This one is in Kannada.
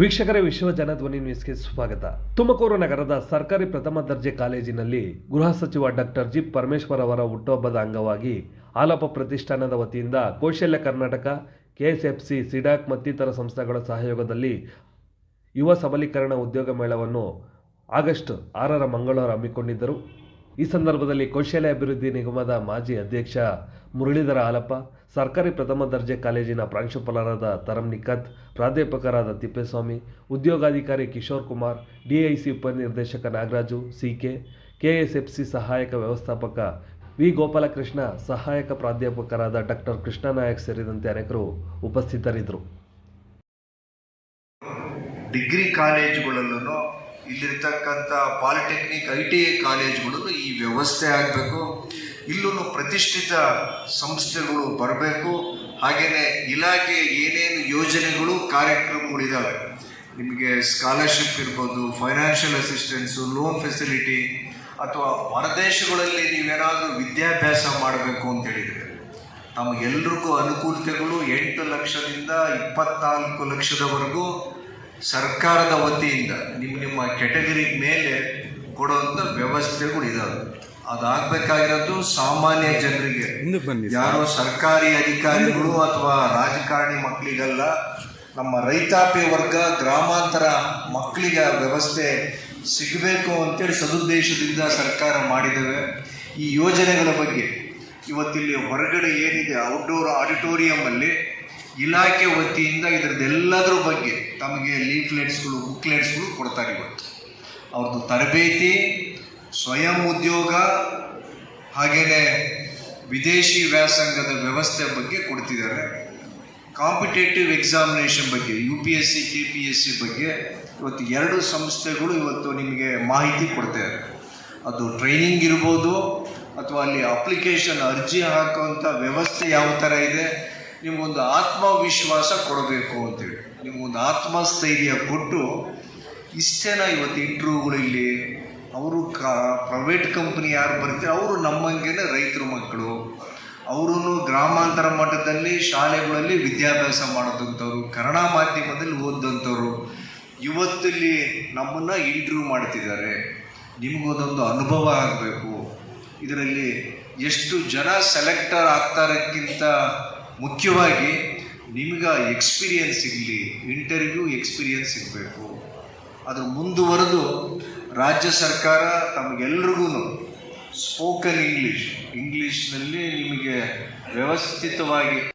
ವೀಕ್ಷಕರೇ, ವಿಶ್ವ ಜನಧ್ವನಿ ನ್ಯೂಸ್ಗೆ ಸ್ವಾಗತ. ತುಮಕೂರು ನಗರದ ಸರ್ಕಾರಿ ಪ್ರಥಮ ದರ್ಜೆ ಕಾಲೇಜಿನಲ್ಲಿ ಗೃಹ ಸಚಿವ ಡಾಕ್ಟರ್ ಜಿ. ಪರಮೇಶ್ವರ್ ಅವರ ಹುಟ್ಟುಹಬ್ಬದ ಅಂಗವಾಗಿ ಆಲಪ ಪ್ರತಿಷ್ಠಾನದ ವತಿಯಿಂದ ಕೌಶಲ್ಯ ಕರ್ನಾಟಕ, ಕೆಎಸ್ಎಫ್ಸಿ, ಸಿಡಾಕ್ ಮತ್ತಿತರ ಸಂಸ್ಥೆಗಳ ಸಹಯೋಗದಲ್ಲಿ ಯುವ ಸಬಲೀಕರಣ ಉದ್ಯೋಗ ಮೇಳವನ್ನು ಆಗಸ್ಟ್ ಆರರ ಮಂಗಳವಾರ ಹಮ್ಮಿಕೊಂಡಿದ್ದರು. ಈ ಸಂದರ್ಭದಲ್ಲಿ ಕೌಶಲ್ಯ ಅಭಿವೃದ್ಧಿ ನಿಗಮದ ಮಾಜಿ ಅಧ್ಯಕ್ಷ ಮುರಳೀಧರ ಹಾಲಪ್ಪ ಸರ್ಕಾರಿ ಪ್ರಥಮ ದರ್ಜೆ ಕಾಲೇಜಿನ ಪ್ರಾಂಶುಪಾಲರಾದ ತರಂ ನಿಖತ್, ಪ್ರಾಧ್ಯಾಪಕರಾದ ತಿಪ್ಪೇಸ್ವಾಮಿ, ಉದ್ಯೋಗಾಧಿಕಾರಿ ಕಿಶೋರ್ ಕುಮಾರ್, ಡಿಐಸಿ ಉಪನಿರ್ದೇಶಕ ನಾಗರಾಜು, ಸಿಕೆ, ಕೆಎಸ್ಎಫ್ಸಿ ಸಹಾಯಕ ವ್ಯವಸ್ಥಾಪಕ ವಿ ಗೋಪಾಲಕೃಷ್ಣ, ಸಹಾಯಕ ಪ್ರಾಧ್ಯಾಪಕರಾದ ಡಾಕ್ಟರ್ ಕೃಷ್ಣನಾಯಕ್ ಸೇರಿದಂತೆ ಅನೇಕರು ಉಪಸ್ಥಿತರಿದ್ದರು. ಡಿಗ್ರಿ ಕಾಲೇಜುಗಳಲ್ಲೂ ಇಲ್ಲಿರ್ತಕ್ಕಂಥ ಪಾಲಿಟೆಕ್ನಿಕ್ ಐ ಟಿ ಐ ಕಾಲೇಜುಗಳಲ್ಲೂ ಈ ವ್ಯವಸ್ಥೆ ಆಗಬೇಕು. ಇಲ್ಲೂ ಪ್ರತಿಷ್ಠಿತ ಸಂಸ್ಥೆಗಳು ಬರಬೇಕು. ಹಾಗೆಯೇ ಇಲಾಖೆ ಏನೇನು ಯೋಜನೆಗಳು ಕಾರ್ಯಕ್ರಮಗಳಿದ್ದಾವೆ ನಿಮಗೆ ಸ್ಕಾಲರ್ಶಿಪ್ ಇರ್ಬೋದು ಫೈನಾನ್ಷಿಯಲ್ ಅಸಿಸ್ಟೆನ್ಸು ಲೋನ್ ಫೆಸಿಲಿಟಿ ಅಥವಾ ಹೊರದೇಶಗಳಲ್ಲಿ ನೀವೇನಾದರೂ ವಿದ್ಯಾಭ್ಯಾಸ ಮಾಡಬೇಕು ಅಂತ ಹೇಳಿದರೆ ನಮಗೆಲ್ರಿಗೂ ಅನುಕೂಲತೆಗಳು ಎಂಟು ಲಕ್ಷದಿಂದ ಇಪ್ಪತ್ನಾಲ್ಕು ಲಕ್ಷದವರೆಗೂ ಸರ್ಕಾರದ ವತಿಯಿಂದ ನಿಮ್ಮ ನಿಮ್ಮ ಕ್ಯಾಟಗರಿ ಮೇಲೆ ಕೊಡುವಂಥ ವ್ಯವಸ್ಥೆಗಳು ಇದಾವೆ. ಅದಾಗಬೇಕಾಗಿರೋದು ಸಾಮಾನ್ಯ ಜನರಿಗೆ. ಯಾರೋ ಸರ್ಕಾರಿ ಅಧಿಕಾರಿಗಳು ಅಥವಾ ರಾಜಕಾರಣಿ ಮಕ್ಕಳಿಗಲ್ಲ ನಮ್ಮ ರೈತಾಪಿ ವರ್ಗ ಗ್ರಾಮಾಂತರ ಮಕ್ಕಳಿಗೆ ಆ ವ್ಯವಸ್ಥೆ ಸಿಗಬೇಕು ಅಂತೇಳಿ ಸದುದ್ದೇಶದಿಂದ ಸರ್ಕಾರ ಮಾಡಿದ್ದೇವೆ. ಈ ಯೋಜನೆಗಳ ಬಗ್ಗೆ ಇವತ್ತಿಲ್ಲಿ ಹೊರಗಡೆ ಏನಿದೆ ಔಟ್ಡೋರ್ ಆಡಿಟೋರಿಯಮಲ್ಲಿ ಇಲಾಖೆ ವತಿಯಿಂದ ಇದರದ್ದೆಲ್ಲದರ ಬಗ್ಗೆ ತಮಗೆ ಲೀಫ್ಲೆಟ್ಸ್ಗಳು ಬುಕ್ಲೆಟ್ಸ್ಗಳು ಕೊಡ್ತಾರೆ ಇವತ್ತು ಅವ್ರದ್ದು ತರಬೇತಿ, ಸ್ವಯಂ ಉದ್ಯೋಗ ಹಾಗೆಯೇ ವಿದೇಶಿ ವ್ಯಾಸಂಗದ ವ್ಯವಸ್ಥೆ ಬಗ್ಗೆ ಕೊಡ್ತಿದ್ದಾರೆ. ಕಾಂಪಿಟೇಟಿವ್ ಎಕ್ಸಾಮಿನೇಷನ್ ಬಗ್ಗೆ U P S C K P S C ಬಗ್ಗೆ ಇವತ್ತು ಎರಡು ಸಂಸ್ಥೆಗಳು ಇವತ್ತು ನಿಮಗೆ ಮಾಹಿತಿ ಕೊಡ್ತಾರೆ ಅದು ಟ್ರೈನಿಂಗ್ ಇರ್ಬೋದು, ಅಥವಾ ಅಲ್ಲಿ ಅಪ್ಲಿಕೇಶನ್ ಅರ್ಜಿ ಹಾಕುವಂಥ ವ್ಯವಸ್ಥೆ ಯಾವ ಥರ ಇದೆ ನಿಮಗೊಂದು ಆತ್ಮವಿಶ್ವಾಸ ಕೊಡಬೇಕು ಅಂತೇಳಿ. ನಿಮಗೊಂದು ಆತ್ಮಸ್ಥೈರ್ಯ ಕೊಟ್ಟು ಇಷ್ಟೇನ ಇವತ್ತು ಇಂಟ್ರ್ಯೂಗಳು ಇಲ್ಲಿ, ಅವರು ಕಾ ಪ್ರೈವೇಟ್ ಕಂಪ್ನಿ ಯಾರು ಬರ್ತಾರೆ, ಅವರು ನಮ್ಮಂಗೇನೆ ರೈತರು ಮಕ್ಕಳು. ಅವರೂ ಗ್ರಾಮಾಂತರ ಮಟ್ಟದಲ್ಲಿ, ಶಾಲೆಗಳಲ್ಲಿ ವಿದ್ಯಾಭ್ಯಾಸ ಮಾಡೋದಂಥವ್ರು, ಕನ್ನಡ ಮಾಧ್ಯಮದಲ್ಲಿ ಓದಂಥವ್ರು ಇವತ್ತಲ್ಲಿ ನಮ್ಮನ್ನು ಇಂಟ್ರ್ಯೂ ಮಾಡ್ತಿದ್ದಾರೆ. ನಿಮಗೊಂದೊಂದು ಅನುಭವ ಆಗಬೇಕು. ಇದರಲ್ಲಿ ಎಷ್ಟು ಜನ ಸೆಲೆಕ್ಟರ್ ಆಗ್ತಾರಕ್ಕಿಂತ ಮುಖ್ಯವಾಗಿ ನಿಮ್ಗೆ ಎಕ್ಸ್ಪೀರಿಯನ್ಸ್ ಇರಲಿ ಇಂಟರ್ವ್ಯೂ ಎಕ್ಸ್ಪೀರಿಯನ್ಸ್ ಇರಬೇಕು. ಅದು ಮುಂದುವರೆದು ರಾಜ್ಯ ಸರ್ಕಾರ ತಮಗೆಲ್ರಿಗೂ ಸ್ಪೋಕನ್ ಇಂಗ್ಲೀಷ್ ಇಂಗ್ಲೀಷ್ನಲ್ಲಿ ನಿಮಗೆ ವ್ಯವಸ್ಥಿತವಾಗಿ